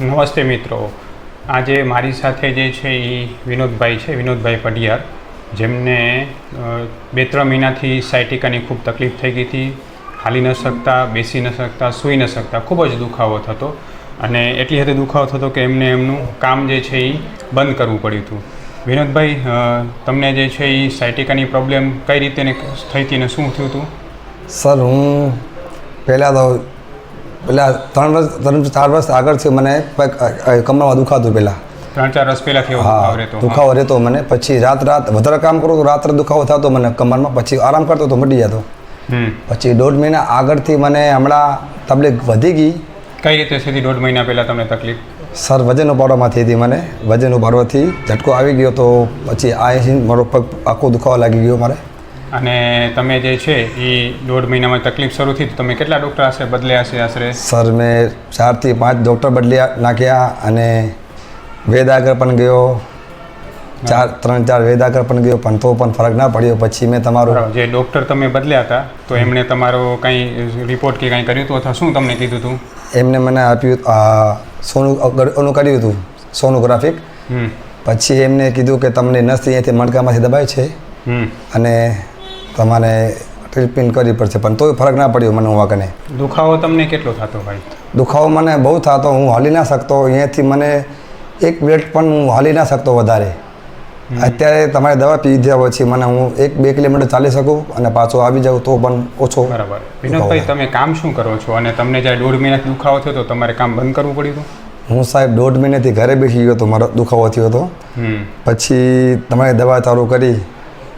નમસ્તે મિત્રો. આજે મારી સાથે જે છે એ વિનોદભાઈ છે, વિનોદભાઈ પડિયાર જેમને બે ત્રણ મહિનાથી સાયટિકાની ખૂબ તકલીફ થઈ ગઈ હતી. હાલી ન શકતા, બેસી ન શકતા, સૂઈ ન શકતા, ખૂબ જ દુખાવો થતો અને એટલી હદે દુખાવો થતો કે એમને એમનું કામ જે છે એ બંધ કરવું પડ્યું હતું. વિનોદભાઈ તમને જે છે એ સાયટિકાની પ્રોબ્લેમ કઈ રીતે થઈ હતી ને શું થયું હતું? સર, હું પહેલાં તો પહેલાં ત્રણ વર્ષ ત્રણ ચાર વર્ષ આગળથી મને પગ અ, અ, કમરમાં દુખાતું પહેલાં. ત્રણ ચાર વર્ષ પહેલાં થયો હા દુખાવો રહેતો મને. પછી રાત રાત વધારે કામ કરું તો રાત્રે દુખાવો થતો મને કમરમાં પછી આરામ કરતો તો મટી જતો. પછી દોઢ મહિના આગળથી મને હમણાં તકલીફ વધી ગઈ. કઈ રીતે સીધી દોઢ મહિના પહેલાં તમને તકલીફ? સર વજન ઉપાડવામાં થઈ હતી મને. વજન ઉપાડવાથી ઝટકો આવી ગયો તો પછી આ મારો પગ આખો દુખાવા લાગી ગયો મારે. અને તમે જે છે એ દોઢ મહિનામાં તકલીફ શરૂ થઈ તો તમે કેટલા ડૉક્ટર આશરે બદલ્યા છે આશરે? સર મેં ચારથી પાંચ ડૉક્ટર બદલ્યા નાખ્યા અને વેદ આગળ પણ ગયો. ચાર ત્રણ ચાર વેદ આગળ પણ ગયો પણ તો પણ ફરક ના પડ્યો. પછી મેં તમારું જે ડૉક્ટર તમે બદલ્યા હતા તો એમણે તમારો કંઈ રિપોર્ટ કે કંઈ કર્યું હતું અથવા શું તમને કીધું હતું? એમને મને આપ્યું સોનું ઓનું કર્યું હતું સોનોગ્રાફિક. પછી એમને કીધું કે તમને નસ અહીંયાથી મણકામાંથી દબાય છે. અને તમારે ટ્રીટમેન્ટ કરવી પડશે પણ તોય ફરક ના પડ્યો મને હું કને દુખાવો તમને કેટલો થતો ભાઈ દુખાવો મને બહુ થતો હું હાલી ના શકતો અહીંયાથી મને એક મિનિટ પણ હું હાલી ના શકતો વધારે. અત્યારે તમારે દવા પી દીધા પછી મને હું એક બે કિલોમીટર ચાલી શકું અને પાછો આવી જાઉં તો પણ ઓછો બરાબર. વિનોદભાઈ તમે કામ શું કરો છો? અને તમને જ્યારે દોઢ મહિનાથી દુખાવો થયો તો તમારે કામ બંધ કરવું પડ્યું હતું? હું સાહેબ દોઢ મહિનાથી ઘરે બેસી ગયો હતો મારો દુખાવો થયો હતો. પછી તમારે દવા ચાલુ કરી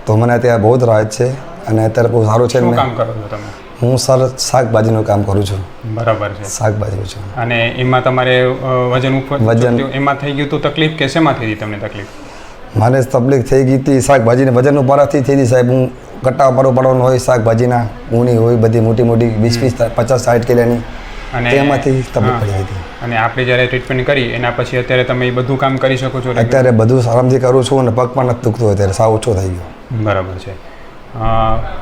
તો મને ત્યાં બહુ જ રાહત છે. અને અત્યારે બહુ સારું છે કામ કરો છો તમે? હું સર શાકભાજીનું કામ કરું છું. બરાબર છે. શાકભાજી છું અને એમાં તમારે વજન ઉપર વજન. એમાં થઈ ગયું તો તકલીફ કે શેમાં થઈ હતી તમને તકલીફ? મારે તકલીફ થઈ ગઈ હતી શાકભાજીને વજન ઉપાડાથી થઈ હતી સાહેબ. હું કટ્ટા ઉપર પડવાનું હોય શાકભાજીના ઊની હોય બધી મોટી મોટી વીસ વીસ પચાસ સાઠ કિલોની. અને એમાંથી તકલીફ. પડી હતી. અને આપણે જ્યારે ટ્રીટમેન્ટ કરી એના પછી અત્યારે તમે એ બધું કામ કરી શકો છો અત્યારે બધું આરામથી કરું છું અને પગ પણ નથી દુખતો અત્યારે સાવ ઓછો થઈ ગયો. બરાબર છે.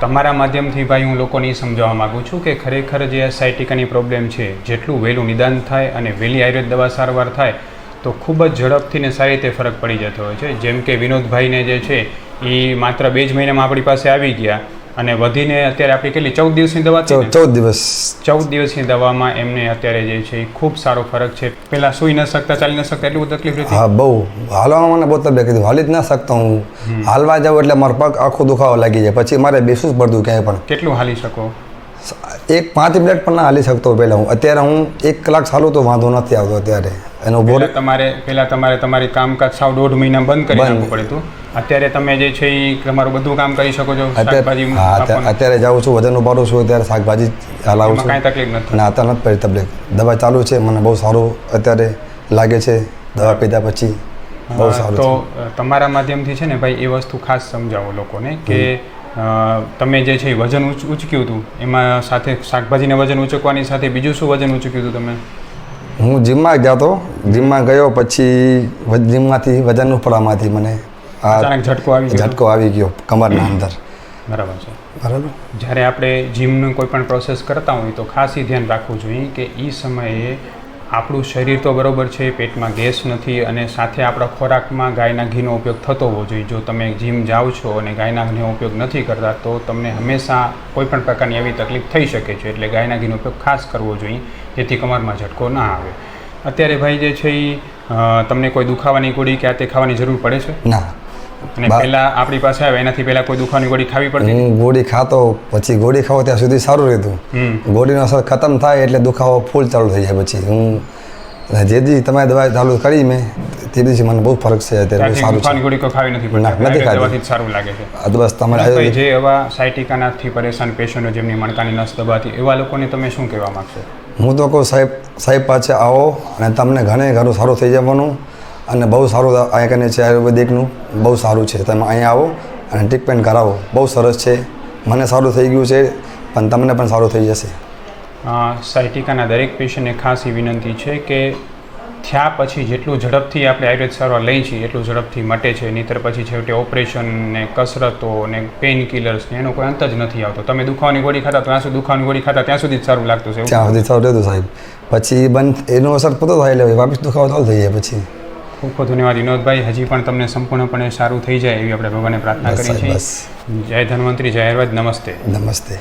તમારા માધ્યમથી ભાઈ હું લોકોને એ સમજાવવા માગું છું કે ખરેખર જે આ સાયટિકાની પ્રોબ્લેમ છે, જેટલું વહેલું નિદાન થાય અને વહેલી આયુર્વેદ દવા સારવાર થાય, તો ખૂબ જ ઝડપથી ને સારી રીતે ફરક પડી જતો હોય છે. જેમ કે વિનોદભાઈને જે છે એ માત્ર બે જ મહિનામાં આપણી પાસે આવી ગયા. અને વધીને અત્યારે આપણી કેટલી? ચૌદ દિવસની દવા હતી ચૌદ દિવસ. ચૌદ દિવસની દવામાં એમને અત્યારે જે છે એ ખૂબ સારો ફરક છે. પહેલાં સૂઈ ન શકતા ચાલી ન શકતા એટલું બધી તકલીફ રહેતી? હા બહુ. હાલવામાં મને બહુ તકલીફ હતી હાલી જ ના શકતો હું. હાલવા જાઉં એટલે મારો પગ આખો દુખાવો લાગી જાય. પછી મારે બેસવું જ પડતું ક્યાંય પણ. કેટલું હાલી શકો? એક પાંચ મિનિટ પણ ના હાલી શકતો પહેલાં હું. અત્યારે હું એક કલાક ચાલું તો વાંધો નથી આવતો અત્યારે. એનો તમારે પહેલા તમારે તમારી કામકાજ સાવ દોઢ મહિના બંધ કરી. નાખવું પડે હતું અત્યારે તમે જે છે એ તમારું બધું કામ કરી શકો છો અત્યારે શાકભાજી અત્યારે- જાઉં છું વજન ઉપાડું છું અત્યારે શાકભાજી હલાવું છું. કાંઈ તકલીફ નથી. અને અત્યારે નથી પડી તકલીફ દવા ચાલુ છે મને બહુ સારું અત્યારે લાગે છે. દવા પીધા પછી બહુ સારું તો તમારા માધ્યમથી છે ને ભાઈ એ વસ્તુ ખાસ સમજાવો લોકોને કે તમે જે છે વજન ઉંચ- ઉંચક્યું હતું એમાં સાથે શાકભાજીને વજન ઉચકવાની સાથે બીજું શું વજન ઉચક્યું હતું તમે? હું જીમમાં જતો જીમમાં ગયો પછી જીમમાંથી વજન ઉપડામાંથી મને અચાનક ઝટકો આવી ગયો. ઝટકો આવી ગયો કમરના અંદર. બરાબર છે. બરાબર? જ્યારે આપણે જીમનું કોઈ પણ પ્રોસેસ કરતા હોય તો ખાસ એ ધ્યાન રાખવું જોઈએ કે એ સમયે આપણું શરીર તો બરોબર છે પેટમાં ગેસ નથી અને સાથે આપણા ખોરાકમાં ગાયના ઘીનો ઉપયોગ થતો હોવો જોઈએ. જો તમે જીમ જાઓ છો અને ગાયના ઘીનો ઉપયોગ નથી કરતા તો તમને હંમેશા કોઈ પણ પ્રકારની એવી તકલીફ થઈ શકે છે. એટલે ગાયના ઘીનો ઉપયોગ ખાસ કરવો જોઈએ જેથી કમરમાં ઝટકો ના આવે. અત્યારે ભાઈ જે છે એ તમને કોઈ દુખાવાની ગોળી કે આ તે ખાવાની જરૂર પડે છે? ના. અને પહેલા આપણી પાસે આવે એનાથી પહેલા કોઈ દુખાવાની ગોળી ખાવી પડતી હું ગોળી ખાતો પછી ગોળી ખાવો ત્યાં સુધી સારું રહેતું. ગોળીનો અસર ખતમ થાય એટલે દુખાવો ફૂલ ચાલુ થઈ જાય પછી. હું જે દી તમારી દવા ચાલુ કરી મેં તે દિવસે મને બહુ ફરક છે અત્યારે સારું છે. ગોળી કોઈ ખાવી નથી પડતી. નથી ખાતી સારું લાગે છે. આ બસ તમારે જે એવા સાયટિકાનાથી પરેશાન પેશન્ટો જેમની મણકાની નસ દબાતી એવા લોકોને તમે શું કહેવા માંગશો? હું તો કહું સાહેબ સાહેબ પાસે આવો અને તમને ઘણે ઘણું સારું થઈ જવાનું. અને બહુ સારું અહીંયા કને છે આયુર્વેદિકનું બહુ સારું છે. તમે અહીંયા આવો અને ટ્રીટમેન્ટ કરાવો. બહુ સરસ છે. મને સારું થઈ ગયું છે પણ તમને પણ સારું થઈ જશે. સાયટિકાના દરેક પેશન્ટને ખાસ એ વિનંતી છે કે થયા પછી જેટલું ઝડપથી આપણે આયુર્વેદ સારવાર લઈ છીએ એટલું ઝડપથી મટે છે. નહીંતર પછી છેવટે ઓપરેશન ને કસરતો ને પેઇન કિલર્સ ને એનો કોઈ અંત જ નથી આવતો. તમે દુખાવાની ગોળી ખાતા ત્યાં સુધી દુખાવાની ગોળી ખાતા ત્યાં સુધી જ સારું લાગતું છે? ત્યાં સુધી સારું રહેતું સાહેબ. પછી બંધ એનો અસર પૂરો થાય એટલે વાપસ દુખાવો ચાલુ થઈ જાય પછી. ખૂબ ખૂબ ધન્યવાદ વિનોદભાઈ. હજી પણ તમને સંપૂર્ણપણે સારું થઈ જાય એવી આપણે ભગવાનને પ્રાર્થના કરીએ કરી સાહેબ છે બસ જય ધન્વંતરી જય આયુર્વેદ નમસ્તે. નમસ્તે.